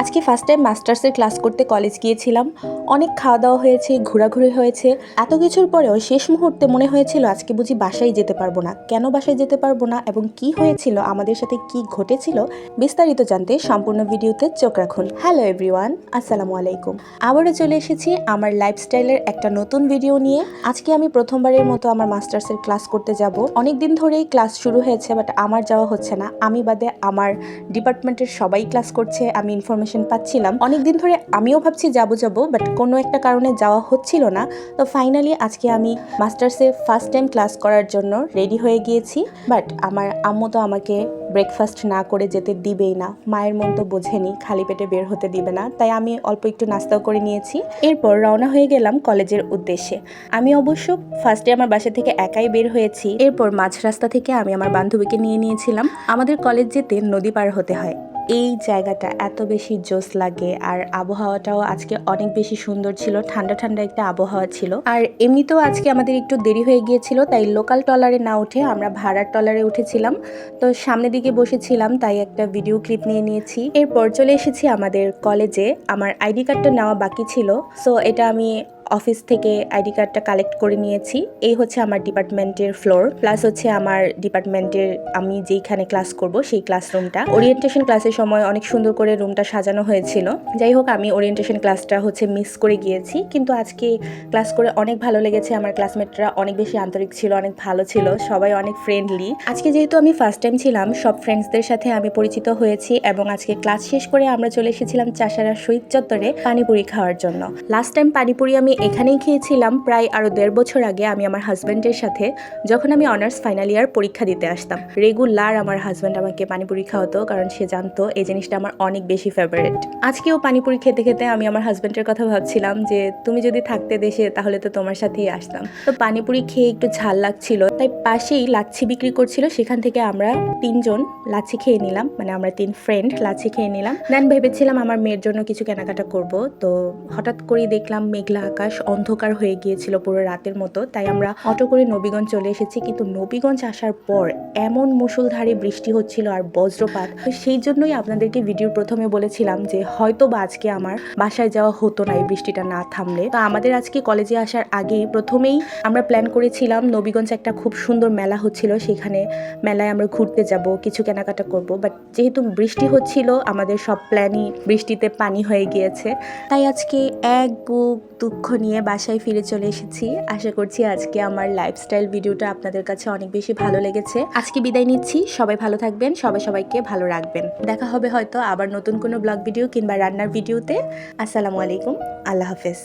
আজকে first time মাস্টার্সের class করতে কলেজ গিয়েছিলাম। অনেক খাওয়া দাওয়া হয়েছে, ঘোরাঘুরি হয়েছে। এত কিছুর পরেও শেষ মুহূর্তে মনে হয়েছিল আজকে বুঝি বাসায় যেতে পারব না। কেন বাসায় যেতে পারব না এবং কি হয়েছিল, আমাদের সাথে কি ঘটেছিল, বিস্তারিত জানতে সম্পূর্ণ ভিডিওতে চোখ রাখুন। হ্যালো এভরিওয়ান আসসালামু আলাইকুম। আবারও চলে এসেছি আমার লাইফস্টাইলের একটা নতুন ভিডিও নিয়ে। আজকে আমি প্রথমবারের মতো আমার মাস্টার্সের ক্লাস করতে যাব। অনেক দিন ধরেই ক্লাস শুরু হয়েছে বাট আমার যাওয়া হচ্ছে না। আমি বাদে আমার ডিপার্টমেন্টের সবাই ক্লাস করছে, আমি ইনফরমেশন পাচ্ছিলাম। অনেক দিন ধরে আমিও ভাবছি যাব যাব বাট কোনো একটা কারণে যাওয়া হচ্ছিল না। তো ফাইনালি আজকে আমি মাস্টার্সে ফার্স্ট টাইম ক্লাস করার জন্য রেডি হয়ে গিয়েছি। বাট আমার আম্মু তো আমাকে ব্রেকফাস্ট না করে যেতে দিবেই না। মায়ের মন তো বোঝেনি, খালি পেটে বের হতে দিবে না। তাই আমি অল্প একটু নাস্তাও করে নিয়েছি। এরপর রওনা হয়ে গেলাম কলেজের উদ্দেশ্যে। আমি অবশ্য ফার্স্টে আমার বাসা থেকে একাই বের হয়েছি। এরপর মাঝ রাস্তা থেকে আমি আমার বান্ধবীকে নিয়ে নিয়েছিলাম। আমাদের কলেজ যেতে নদী পার হতে হয়। এই জায়গাটা এত বেশি জোস লাগে আর আবহাওয়াটাও আজকে অনেক বেশি সুন্দর ছিল, ঠান্ডা ঠান্ডা একটা আবহাওয়া ছিল। আর এমনিতেও আজকে আমাদের একটু দেরি হয়ে গিয়েছিল, তাই লোকাল টলারে না উঠে আমরা ভাড়ার টলারে উঠেছিলাম। তো সামনের দিকে বসেছিলাম, তাই একটা ভিডিও ক্লিপ নিয়ে নিয়েছি। এরপর চলে এসেছি আমাদের কলেজে আমার আইডি কার্ডটা নেওয়া বাকি ছিল সো এটা আমি অফিস থেকে আইডি কার্ডটা কালেক্ট করে নিয়েছি। এই হচ্ছে আমার ডিপার্টমেন্টের ফ্লোর, প্লাস হচ্ছে আমার ডিপার্টমেন্টের আমি যেইখানে ক্লাস করব সেই ক্লাসরুমটা। ওরিয়েন্টেশন ক্লাসের সময় অনেক সুন্দর করে রুমটা সাজানো হয়েছিল। যাই হোক, আমি ওরিয়েন্টেশন ক্লাসটা হচ্ছে মিস করে গিয়েছি, কিন্তু আজকে ক্লাস করে অনেক ভালো লেগেছে। আমার ক্লাসমেটরা অনেক বেশি আন্তরিক ছিল, অনেক ভালো ছিল, সবাই অনেক ফ্রেন্ডলি আজকে যেহেতু আমি ফার্স্ট টাইম ছিলাম, সব ফ্রেন্ডসদের সাথে আমি পরিচিত হয়েছি এবং আজকে ক্লাস শেষ করে আমরা চলে এসেছিলাম চাষারা শহীদ চত্বরে পানিপুরি খাওয়ার জন্য। লাস্ট টাইম পানিপুরি আমি এখানেই খেয়েছিলাম। প্রায় আরও দেড় বছর আগে আমি আমার হাজব্যান্ডের সাথে যখন আমি অনার্স ফাইনাল ইয়ার পরীক্ষা দিতে আসতাম। রেগুলার আমার হাজব্যান্ড আমাকে পানিপুরি খাওয়াতো কারণ সে জানতো এই জিনিসটা আমার অনেক বেশি ফেভারিট আজকেও পানিপুরি খেতে খেতে আমি আমার হাজব্যান্ডের কথা ভাবছিলাম যে, তুমি যদি থাকতে দেশে, তাহলে তো তোমার সাথেই আসতাম। তো পানিপুরি খেয়ে একটু ঝাল লাগছিল, তাই পাশেই লাচ্ছি বিক্রি করছিল। সেখান থেকে আমরা তিনজন লাচ্ছি খেয়ে নিলাম মানে আমরা তিন ফ্রেন্ড লাচ্ছি খেয়ে নিলাম। দেন ভেবেছিলাম আমার মেয়ের জন্য কিছু কেনাকাটা করব। তো হঠাৎ করেই দেখলাম মেঘলা আকাশ। অন্ধকার হয়ে গিয়েছিল পুরো রাতের মতো, তাই আমরা অটো করে নবীগঞ্জ চলে এসেছি। কিন্তু নবীগঞ্জ আসার পর এমন মুষলধারে বৃষ্টি হচ্ছিল আর বজ্রপাত। সেই জন্যই আপনাদেরকে ভিডিওর প্রথমে বলেছিলাম যে হয়তো বা আজকে আমার বাসায় যাওয়া হতো না এই বৃষ্টিটা না থামলে। তো আমাদের আজকে কলেজে আসার আগেই প্রথমেই আমরা প্ল্যান করেছিলাম নবীগঞ্জ একটা খুব সুন্দর মেলা হচ্ছিল, সেখানে মেলায় আমরা ঘুরতে যাব, কিছু কেনাকাটা করব। বাট যেহেতু বৃষ্টি হচ্ছিল, আমাদের সব প্ল্যানই বৃষ্টিতে পানি হয়ে গিয়েছে। তাই আজকে এক বুক দুঃখ নিয়ে বাসায় ফিরে চলে এসেছি। আশা করছি আজকে আমার লাইফস্টাইল ভিডিওটা আপনাদের কাছে অনেক বেশি ভালো লেগেছে। আজকে বিদায় নিচ্ছি। সবাই ভালো থাকবেন, সবাই সবাইকে ভালো রাখবেন। দেখা হবে হয়তো আবার নতুন কোনো ব্লগ ভিডিও কিংবা রান্নার ভিডিওতে আসসালামু আলাইকুম। আল্লাহ হাফেজ।